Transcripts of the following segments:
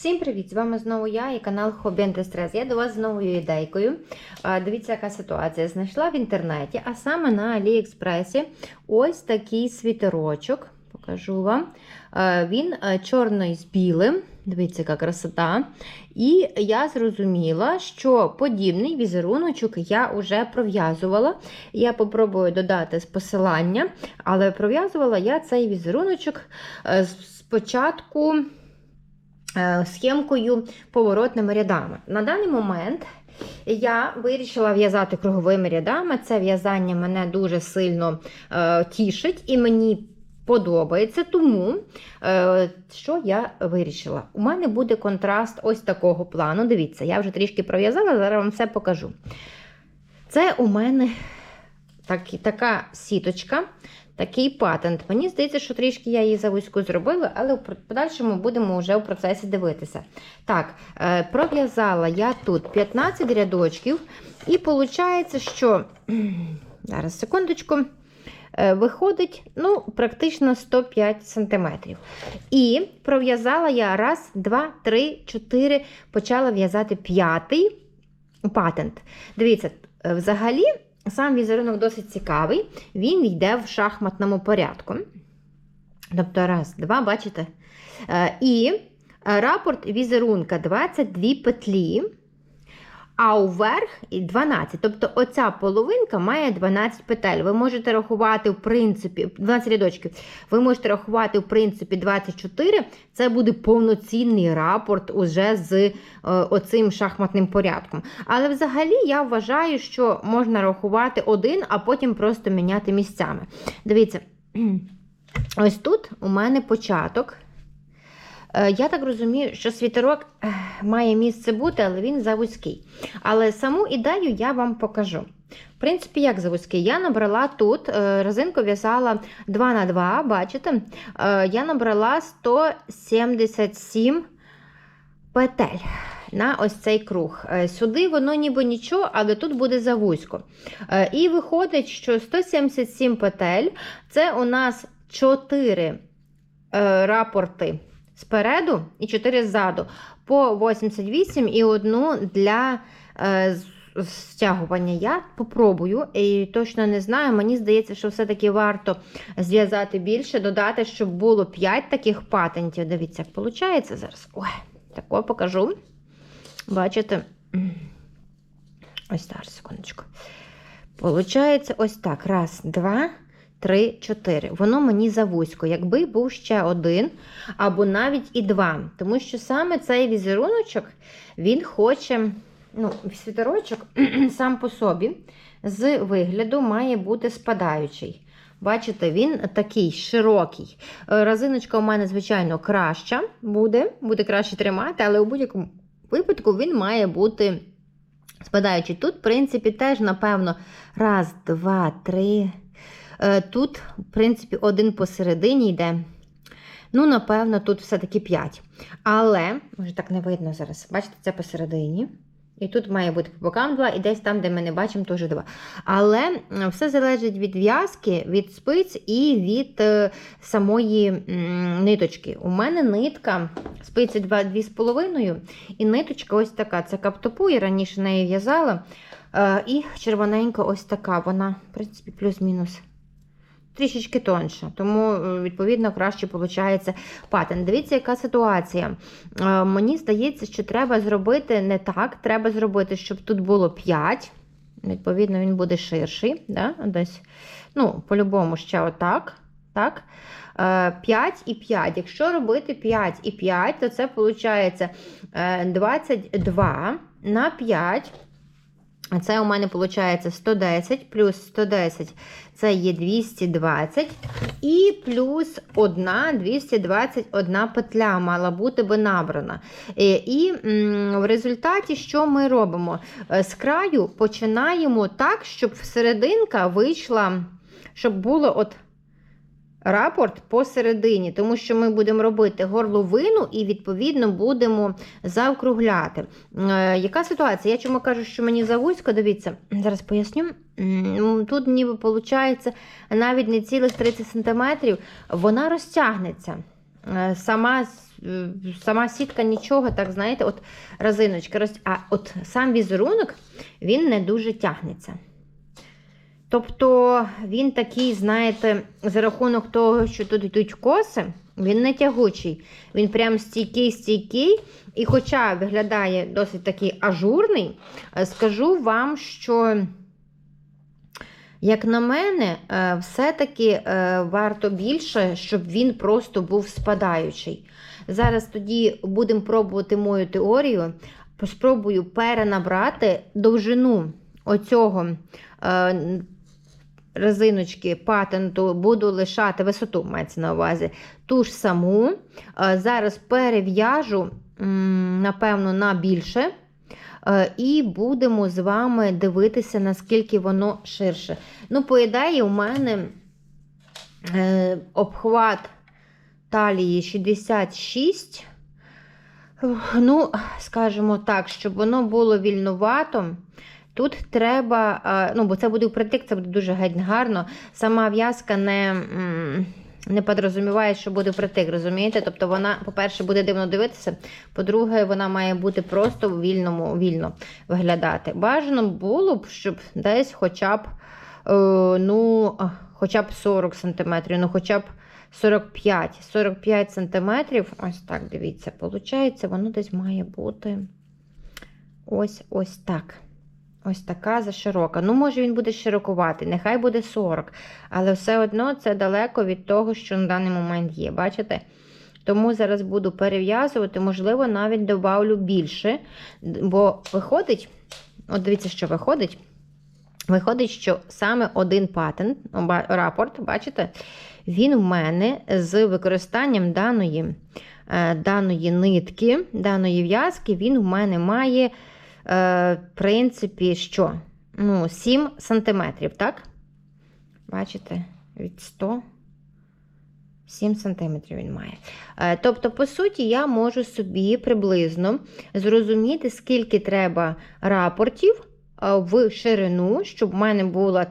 Всім привіт! З вами знову я і канал Хобі Антистрес. Я до вас з новою ідейкою. Дивіться, яка ситуація. Знайшла в інтернеті, а саме на Аліекспресі ось такий світерочок. Покажу вам. Він чорний з білим. Дивіться, яка красота. І я зрозуміла, що подібний візеруночок я вже пров'язувала. Я попробую додати з посилання, але пров'язувала я цей візеруночок е, спочатку е, схемкою поворотними рядами. На даний момент я вирішила в'язати круговими рядами. Це в'язання мене дуже сильно е, тішить і мені подобається. Тому е, що я вирішила? У мене буде контраст ось такого плану. Дивіться, я вже трішки пров'язала, зараз вам все покажу. Це у мене так, така сіточка. Такий патент. Мені здається, що трішки я її завузьку зробила, але в подальшому будемо вже у процесі дивитися. Так, е, пров'язала я тут 15 рядочків, і виходить, що зараз секундочку. е, Виходить, ну, практично 105 см. І пров'язала я раз, два, три, чотири, почала в'язати п'ятий патент. Дивіться, е, взагалі. Сам візерунок досить цікавий, він йде в шахматному порядку. Тобто, раз, два, бачите? Е, І рапорт візерунка 22 петлі, а уверх 12. Тобто, оця половинка має 12 петель. Ви можете рахувати, в принципі, 12 рядочків. Ви можете рахувати, в принципі, 24. Це буде повноцінний рапорт уже з е, оцим шахматним порядком. Але взагалі я вважаю, що можна рахувати один, а потім просто міняти місцями. Дивіться, ось тут у мене початок. Е, Я так розумію, що світерок має місце бути, але він завузький. Але саму ідею я вам покажу. В принципі, як завузький? Я набрала тут, е, резинку в'язала 2 на 2 бачите? Е, Я набрала 177 петель на ось цей круг. Е, Сюди воно ніби нічого, але тут буде завузько. І виходить, що 177 петель це у нас 4 рапорти спереду і 4 ззаду. По 88 і одну для е, стягування. Я попробую і точно не знаю. Мені здається, що все-таки варто зв'язати більше, додати, щоб було 5 таких патентів. Дивіться, як виходить зараз. Ой, тако покажу. Бачите? Ось так, секундочку. Получається ось так. Раз, два, три, чотири. Воно мені завузько. Якби був ще один, або навіть і два. Тому що саме цей візеруночок, він хоче, ну, світерочок сам по собі з вигляду має бути спадаючий. Бачите, він такий широкий. Е, Резиночка у мене, звичайно, краща буде, буде краще тримати, але у будь-якому випадку він має бути спадаючий. Тут, в принципі, теж, напевно, раз, два, три. Е, Тут, в принципі, один посередині йде. Ну, напевно, тут все-таки 5. Але, може, так не видно зараз. Бачите, це посередині. І тут має бути по бокам 2, і десь там, де ми не бачимо, теж 2. Але все залежить від в'язки, від спиць і від е, самої ниточки. У мене нитка спиці 2,5, і ниточка ось така. Це каптопу, я раніше нею в'язала. Е, і червоненька ось така. Вона, в принципі, плюс-мінус трішечки тонша, тому, е, відповідно, краще виходить патент. Дивіться, яка ситуація. Е, Мені здається, що треба зробити не так. Треба зробити, щоб тут було 5. Відповідно, він буде ширший. Да? Десь, ну, по-любому, ще отак. Так? 5 і 5. Якщо робити 5 і 5, то це виходить 22 на 5. Це у мене виходить 110 плюс 110 це є 220. І плюс 1 221 петля мала бути би набрана. І, І м, в результаті, що ми робимо? Е, З краю починаємо так, щоб серединка вийшла, щоб було от рапорт посередині, тому що ми будемо робити горловину і, відповідно, будемо заокругляти. Е, яка ситуація? Я чому кажу, що мені завузько, дивіться, зараз поясню. Тут ніби виходить навіть не цілих 30 см, вона розтягнеться. Е, Сама е, сама сітка нічого, так знаєте, от резиночка. роз- А от сам візерунок він не дуже тягнеться. Тобто він такий, знаєте, за рахунок того, що тут йдуть коси, він не тягучий. Він прям стійкий-стійкий. І хоча виглядає досить такий ажурний, е, скажу вам, що, як на мене, е, все-таки е, варто більше, щоб він просто був спадаючий. Зараз тоді будемо пробувати мою теорію. Спробую перенабрати довжину оцього резиночки патенту, буду лишати висоту, мається на увазі, ту ж саму. Е, Зараз перев'яжу, напевно, на більше. Е, І будемо з вами дивитися, наскільки воно ширше. Ну, по ідеї, у мене е, обхват талії 66. Ну, скажімо так, щоб воно було вільнувато. Тут треба, е, ну, бо це буде впритик, це буде дуже геть гарно. Сама в'язка не, не подрозуміває, що буде впритик, розумієте? Тобто вона, по-перше, буде дивно дивитися, по-друге, вона має бути просто вільному, вільно виглядати. Бажано було б, щоб десь хоча б, е, ну, хоча б 40 см, ну хоча б 45 45 см. Ось так, дивіться, виходить, воно десь має бути ось ось так. Ось така заширока. Ну, може, він буде широкуватий, нехай буде 40. Але все одно це далеко від того, що на даний момент є. Бачите? Тому зараз буду перев'язувати, можливо, навіть добавлю більше. Бо виходить, от дивіться, що виходить. Виходить, що саме один патент, рапорт, бачите, він у мене з використанням даної, е, даної нитки, даної в'язки, він у мене має, в принципі, що? Ну, 7 сантиметрів, так? Бачите, від 100. 7 сантиметрів він має. Е, Тобто, по суті, я можу собі приблизно зрозуміти, скільки треба рапортів е, в ширину, щоб в мене була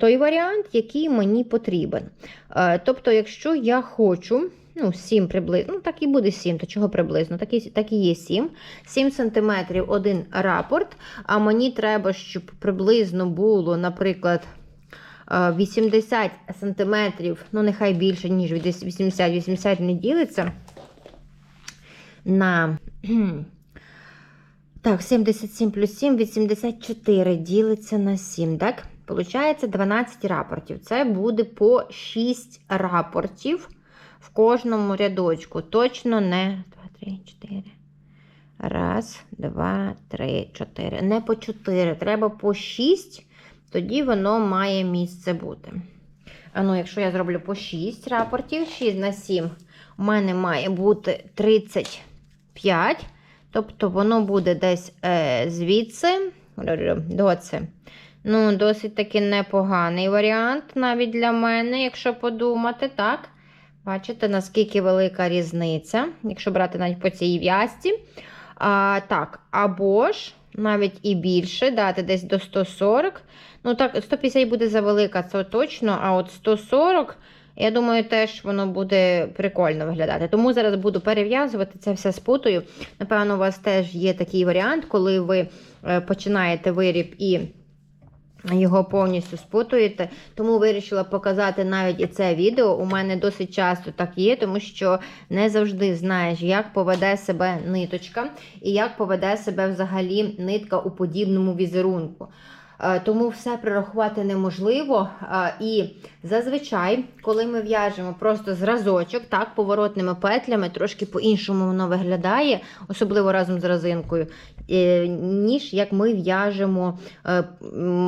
той варіант, який мені потрібен. Е, Тобто, якщо я хочу, ну, 7 приблизно, ну так і буде 7, то чого приблизно, так і, так і є 7. 7 см один рапорт, а мені треба, щоб приблизно було, наприклад, е, 80 см, ну нехай більше, ніж 80, 80 не ділиться на так, 77 плюс 7, 84 ділиться на 7, так? Получається 12 рапортів. Це буде по 6 рапортів в кожному рядочку. Точно не 2, 3, 4. Раз, два, три, чотири. Не по 4. Треба по 6, тоді воно має місце бути. А ну, якщо я зроблю по 6 рапортів, 6 на 7, у мене має бути 35. Тобто воно буде десь е, звідси до це. Ну, досить таки непоганий варіант навіть для мене, якщо подумати, так? Бачите, наскільки велика різниця, якщо брати навіть по цій в'язці. А, Так, або ж навіть і більше, дати десь до 140. Ну, так, 150 буде завелика, це точно, а от 140. Я думаю, теж воно буде прикольно виглядати. Тому зараз буду перев'язувати це все спутаю. Напевно, у вас теж є такий варіант, коли ви е, починаєте виріб і його повністю спутуєте. Тому вирішила показати навіть і це відео. У мене досить часто так є, тому що не завжди знаєш, як поведе себе ниточка і як поведе себе взагалі нитка у подібному візерунку. Е, Тому все прорахувати неможливо. Е, І зазвичай, коли ми в'яжемо просто зразочок, так, поворотними петлями, трошки по-іншому воно виглядає, особливо разом з резинкою, е, ніж як ми в'яжемо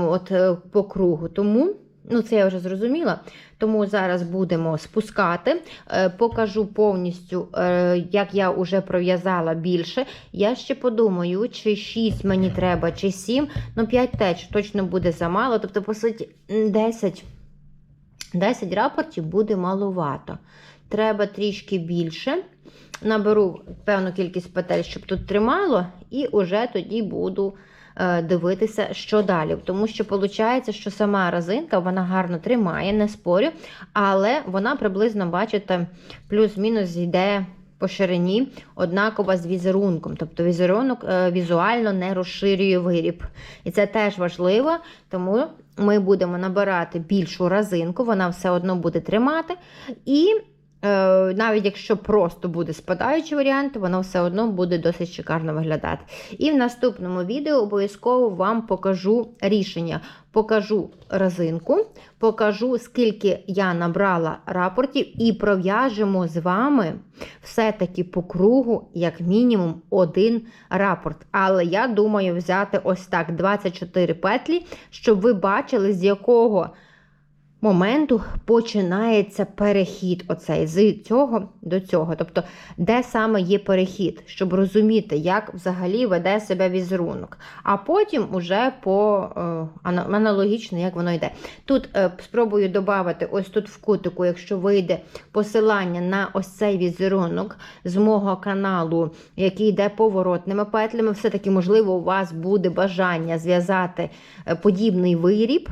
от, по кругу. Тому. Ну, це я вже зрозуміла. Тому зараз будемо спускати. Е, Покажу повністю, е, як я вже пров'язала більше. Я ще подумаю, чи 6 мені треба, чи 7. Ну, 5 теж точно буде замало. Тобто, по суті, 10, 10 рапортів буде маловато. Треба трішки більше. Наберу певну кількість петель, щоб тут тримало, і вже тоді буду дивитися, що далі. Тому що виходить, що сама резинка вона гарно тримає, не спорю, але вона приблизно, бачите, плюс-мінус йде по ширині однакова з візерунком. Тобто візерунок е, візуально не розширює виріб. І це теж важливо, тому ми будемо набирати більшу разинку, вона все одно буде тримати. І е, навіть якщо просто буде спадаючий варіант, воно все одно буде досить шикарно виглядати. І в наступному відео обов'язково вам покажу рішення. Покажу резинку, покажу, скільки я набрала рапортів, і пров'яжемо з вами все-таки по кругу, як мінімум, один рапорт. Але я думаю взяти ось так 24 петлі, щоб ви бачили, з якого моменту починається перехід оцей з цього до цього. Тобто, де саме є перехід, щоб розуміти, як взагалі веде себе візерунок. А потім уже по е, аналогічно, як воно йде. Тут е, спробую додати ось тут в кутику, якщо вийде посилання на ось цей візерунок з мого каналу, який йде поворотними петлями, все-таки, можливо, у вас буде бажання зв'язати е, подібний виріб.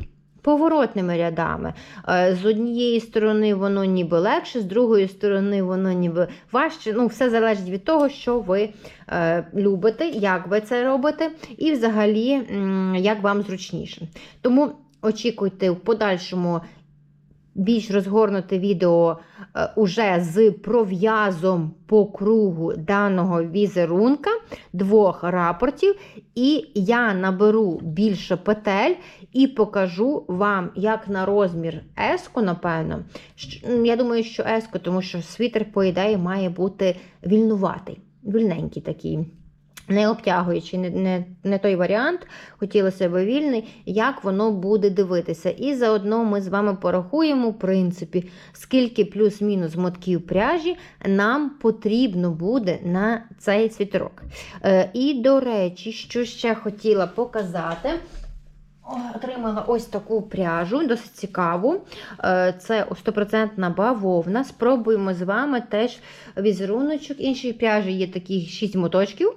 Поворотними рядами. Е, З однієї сторони воно ніби легше, з другої сторони воно ніби важче. Ну, все залежить від того, що ви е, любите, як ви це робите, і взагалі, як вам зручніше. Тому очікуйте в подальшому більш розгорнуте відео е, уже з пров'язом по кругу даного візерунка, двох рапортів, і я наберу більше петель і покажу вам, як на розмір еску, напевно. Я думаю, що еску, тому що світер, по ідеї, має бути вільнуватий, вільненький такий. Не обтягуючи, не, не, не той варіант, хотілося б вільний, як воно буде дивитися. І заодно ми з вами порахуємо, в принципі, скільки плюс-мінус мотків пряжі нам потрібно буде на цей світерок. Е, і, до речі, що ще хотіла показати. Отримала ось таку пряжу, досить цікаву. Е, Це 100% бавовна. Спробуємо з вами теж візеруночок. Іншої пряжі є такі 6 моточків.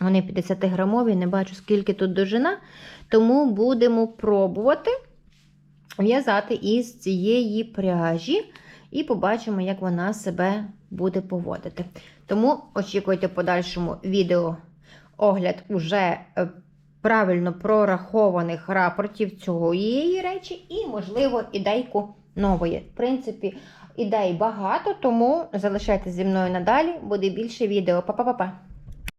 Вони 50 грамові, не бачу, скільки тут довжина. Тому будемо пробувати в'язати із цієї пряжі і побачимо, як вона себе буде поводити. Тому очікуйте в подальшому відео огляд уже е, правильно прорахованих рапортів цієї речі, і, можливо, ідейку нової. В принципі, ідей багато, тому залишайтеся зі мною надалі, буде більше відео. Па-па-па-па!